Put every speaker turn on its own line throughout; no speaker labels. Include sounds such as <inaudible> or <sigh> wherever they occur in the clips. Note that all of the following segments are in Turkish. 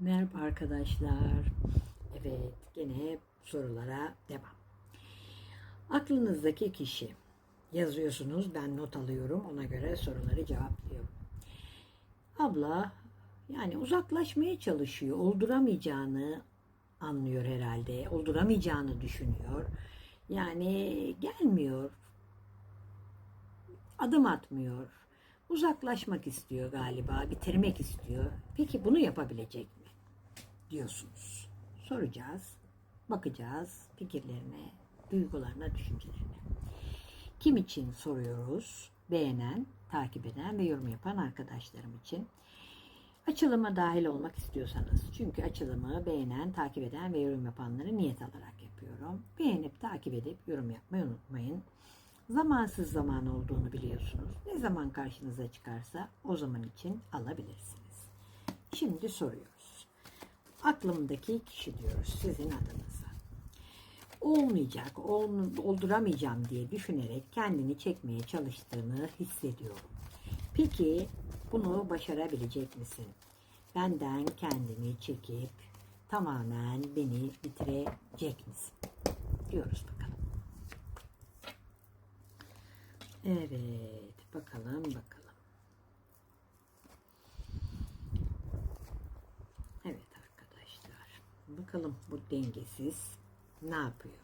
Merhaba arkadaşlar. Evet, gene sorulara devam. Aklınızdaki kişi yazıyorsunuz, ben not alıyorum, ona göre soruları cevaplıyorum. Abla yani uzaklaşmaya çalışıyor, olduramayacağını anlıyor herhalde, olduramayacağını düşünüyor. Yani gelmiyor, adım atmıyor. Uzaklaşmak istiyor galiba, bitirmek istiyor. Peki bunu yapabilecek? Diyorsunuz. Soracağız, bakacağız fikirlerine, duygularına, düşüncelerine. Kim için soruyoruz? Beğenen, takip eden ve yorum yapan arkadaşlarım için. Açılıma dahil olmak istiyorsanız. Çünkü açılımı beğenen, takip eden ve yorum yapanları niyet alarak yapıyorum. Beğenip takip edip yorum yapmayı unutmayın. Zamansız zaman olduğunu biliyorsunuz. Ne zaman karşınıza çıkarsa o zaman için alabilirsiniz. Şimdi soruyoruz. Aklımdaki kişi diyoruz sizin adınıza. Olmayacak, ol- olduramayacağım diye düşünerek kendini çekmeye çalıştığını hissediyorum. Peki bunu başarabilecek misin? Benden kendini çekip tamamen beni bitirecek misin? Diyoruz bakalım. Evet, bakalım bakalım. Evet arkadaşlar. Bakalım bu dengesiz ne yapıyor?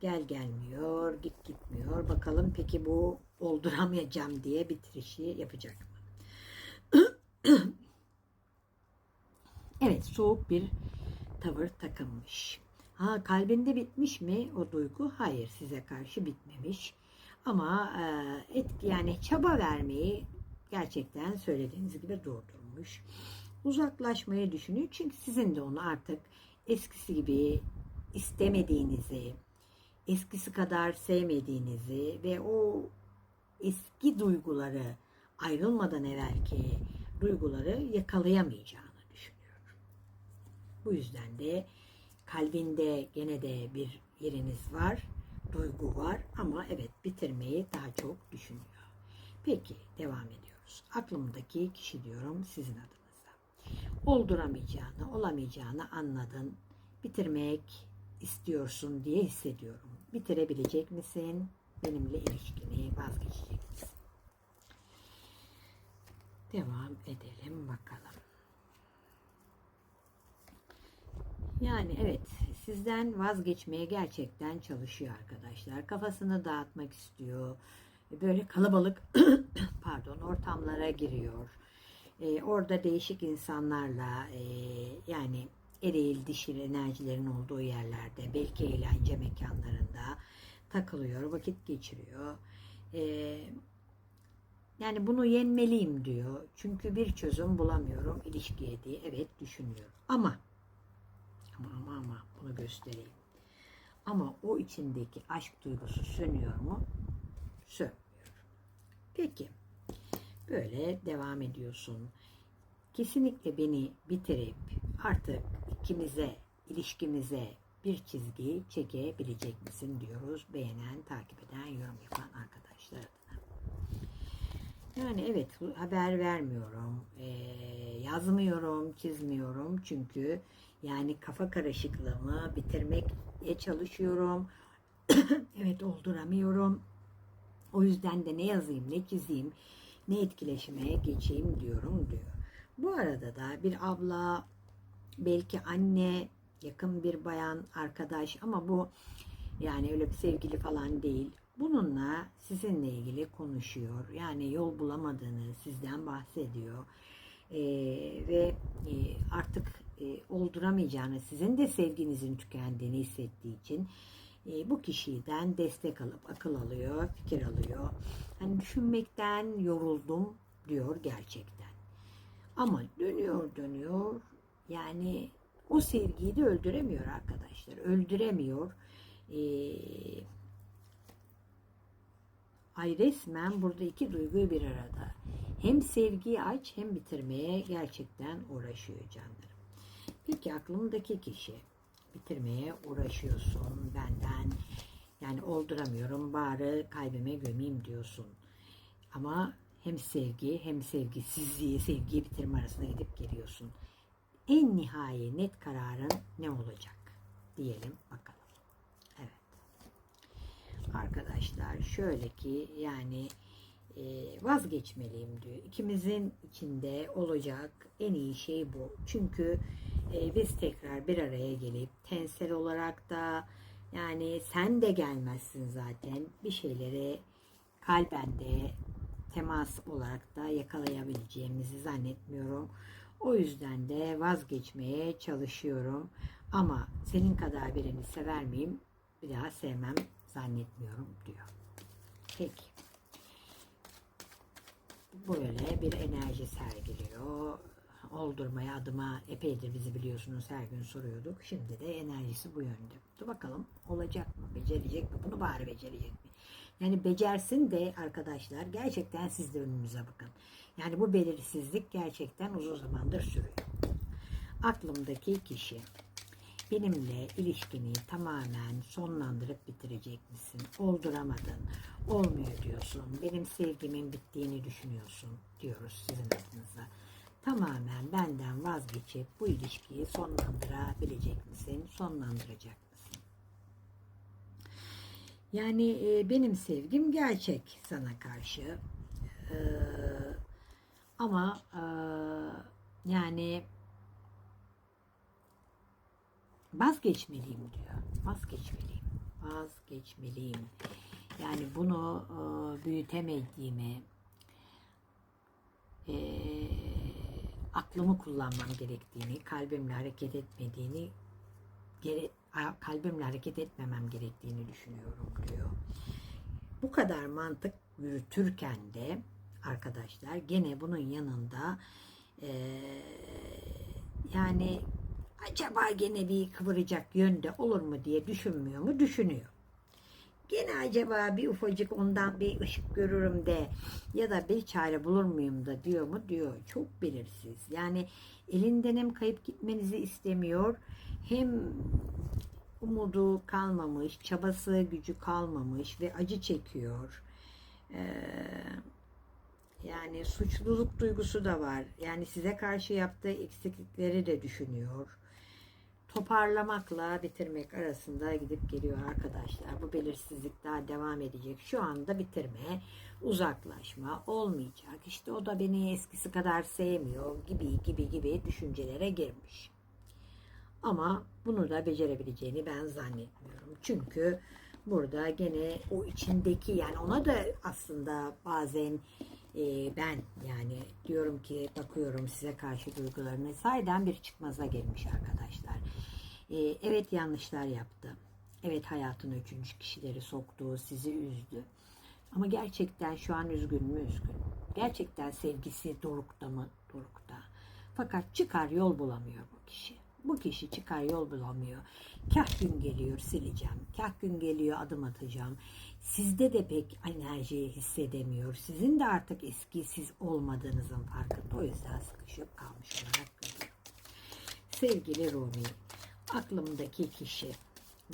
Gel gelmiyor, git gitmiyor. Bakalım peki bu olduramayacağım diye bitirişi yapacak mı? <clears throat> evet, soğuk bir tavır takınmış. Ha kalbinde bitmiş mi o duygu? Hayır, size karşı bitmemiş. Ama e, etki yani çaba vermeyi gerçekten söylediğiniz gibi durdurmuş. Uzaklaşmayı düşünüyor çünkü sizin de onu artık eskisi gibi istemediğinizi, eskisi kadar sevmediğinizi ve o eski duyguları ayrılmadan evvelki duyguları yakalayamayacağını düşünüyor. Bu yüzden de kalbinde gene de bir yeriniz var, duygu var ama evet bitirmeyi daha çok düşünüyor. Peki devam ediyoruz. Aklımdaki kişi diyorum sizin adınıza. Olduramayacağını, olamayacağını anladın. Bitirmek istiyorsun diye hissediyorum. Bitirebilecek misin? Benimle ilişkini vazgeçecek misin? Devam edelim bakalım. Yani evet sizden vazgeçmeye gerçekten çalışıyor arkadaşlar. Kafasını dağıtmak istiyor. Böyle kalabalık <coughs> pardon ortamlara giriyor. Ee, orada değişik insanlarla e, yani eril dişil enerjilerin olduğu yerlerde belki eğlence mekanlarında takılıyor, vakit geçiriyor. Ee, yani bunu yenmeliyim diyor. Çünkü bir çözüm bulamıyorum ilişkiye diye evet düşünüyor. Ama ama ama ama bunu göstereyim. Ama o içindeki aşk duygusu sönüyor mu? Sönmüyor. Peki. Böyle devam ediyorsun. Kesinlikle beni bitirip artık ikimize, ilişkimize bir çizgi çekebilecek misin diyoruz. Beğenen, takip eden, yorum yapan arkadaşlar adına. Yani evet haber vermiyorum, ee, yazmıyorum, çizmiyorum çünkü yani kafa karışıklığımı bitirmeye çalışıyorum. <clears throat> evet olduramıyorum. O yüzden de ne yazayım, ne çizeyim, ne etkileşime geçeyim diyorum diyor. Bu arada da bir abla, belki anne, yakın bir bayan, arkadaş ama bu yani öyle bir sevgili falan değil. Bununla sizinle ilgili konuşuyor. Yani yol bulamadığını sizden bahsediyor. Ee, ve e, artık e, olduramayacağını, sizin de sevginizin tükendiğini hissettiği için e, bu kişiden destek alıp akıl alıyor, fikir alıyor. Hani düşünmekten yoruldum diyor gerçekten. Ama dönüyor dönüyor yani o sevgiyi de öldüremiyor arkadaşlar. Öldüremiyor. Ee, ay resmen burada iki duyguyu bir arada. Hem sevgiyi aç hem bitirmeye gerçekten uğraşıyor canlarım. Peki aklımdaki kişi bitirmeye uğraşıyorsun benden yani olduramıyorum bari kalbime gömeyim diyorsun. Ama hem sevgi hem sevgisizliği, sevgiyi bitirme arasında gidip geliyorsun. en nihai net kararın ne olacak diyelim bakalım. Evet. Arkadaşlar şöyle ki yani vazgeçmeliyim diyor. İkimizin içinde olacak en iyi şey bu. Çünkü e, biz tekrar bir araya gelip tensel olarak da yani sen de gelmezsin zaten bir şeyleri kalben de temas olarak da yakalayabileceğimizi zannetmiyorum. O yüzden de vazgeçmeye çalışıyorum. Ama senin kadar birini sever miyim? Bir daha sevmem zannetmiyorum diyor. Peki. Böyle bir enerji sergiliyor. Oldurmaya adıma epeydir bizi biliyorsunuz her gün soruyorduk. Şimdi de enerjisi bu yönde. Dur bakalım olacak mı? Becerecek mi? Bunu bari becerecek mi? Yani becersin de arkadaşlar gerçekten siz de önünüze bakın. Yani bu belirsizlik gerçekten uzun zamandır sürüyor. Aklımdaki kişi benimle ilişkini tamamen sonlandırıp bitirecek misin? Olduramadın, olmuyor diyorsun. Benim sevgimin bittiğini düşünüyorsun diyoruz sizin adınıza. Tamamen benden vazgeçip bu ilişkiyi sonlandırabilecek misin? Sonlandıracak mısın? Yani e, benim sevgim gerçek sana karşı. Ee, ama e, yani vazgeçmeliyim diyor. Vazgeçmeliyim. Vazgeçmeliyim. Yani bunu e, büyütemediğimi, e, aklımı kullanmam gerektiğini, kalbimle hareket etmediğini, gere, kalbimle hareket etmemem gerektiğini düşünüyorum diyor. Bu kadar mantık yürütürken de arkadaşlar gene bunun yanında e, yani acaba gene bir kıvıracak yönde olur mu diye düşünmüyor mu? Düşünüyor. Gene acaba bir ufacık ondan bir ışık görürüm de ya da bir çare bulur muyum da diyor mu? Diyor. Çok belirsiz. Yani elinden hem kayıp gitmenizi istemiyor hem umudu kalmamış, çabası gücü kalmamış ve acı çekiyor. Ee, yani suçluluk duygusu da var. Yani size karşı yaptığı eksiklikleri de düşünüyor. Toparlamakla bitirmek arasında gidip geliyor arkadaşlar. Bu belirsizlik daha devam edecek. Şu anda bitirme, uzaklaşma olmayacak. İşte o da beni eskisi kadar sevmiyor gibi gibi gibi düşüncelere girmiş. Ama bunu da becerebileceğini ben zannetmiyorum. Çünkü burada gene o içindeki yani ona da aslında bazen e, ben yani diyorum ki bakıyorum size karşı duygularını sayeden bir çıkmaza gelmiş arkadaşlar. E, evet yanlışlar yaptı. Evet hayatın üçüncü kişileri soktu, sizi üzdü. Ama gerçekten şu an üzgün mü üzgün. Gerçekten sevgisi dorukta mı dorukta. Fakat çıkar yol bulamıyor bu kişi. Bu kişi çıkar yol bulamıyor. Kah gün geliyor sileceğim. Kah gün geliyor adım atacağım. Sizde de pek enerjiyi hissedemiyor. Sizin de artık eski siz olmadığınızın farkında. O yüzden sıkışıp kalmış olarak görüyor. Sevgili Rumi, aklımdaki kişi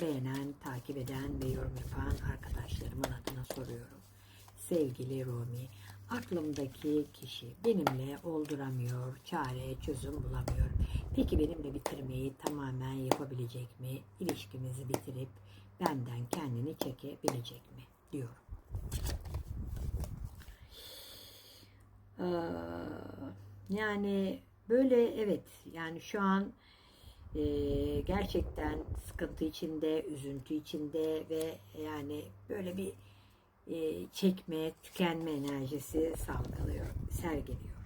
beğenen, takip eden ve yorum yapan arkadaşlarımın adına soruyorum. Sevgili Rumi, aklımdaki kişi benimle olduramıyor, çare, çözüm bulamıyor. Peki benimle bitirmeyi tamamen yapabilecek mi? İlişkimizi bitirip benden kendini çekebilecek mi? Diyorum. Ee, yani böyle evet yani şu an e, gerçekten sıkıntı içinde, üzüntü içinde ve yani böyle bir e, çekme, tükenme enerjisi salgılıyor, sergiliyor.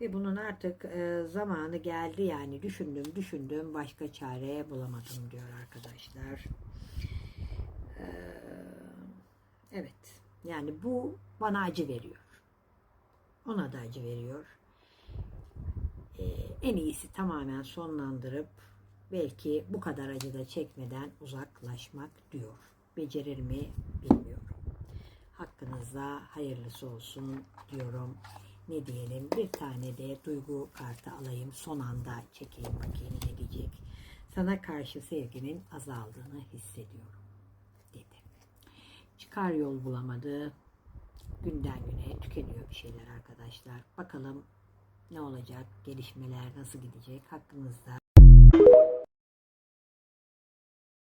Ve bunun artık e, zamanı geldi yani düşündüm düşündüm başka çare bulamadım diyor arkadaşlar. Ee, evet yani bu bana acı veriyor. Ona da acı veriyor. Ee, en iyisi tamamen sonlandırıp belki bu kadar acı da çekmeden uzaklaşmak diyor. Becerir mi bilmiyorum. Hakkınızda hayırlısı olsun diyorum. Ne diyelim bir tane de duygu kartı alayım. Son anda çekeyim bakayım ne diyecek. Sana karşı sevginin azaldığını hissediyorum dedi. Çıkar yol bulamadı. Günden güne tükeniyor bir şeyler arkadaşlar. Bakalım ne olacak, gelişmeler nasıl gidecek hakkınızda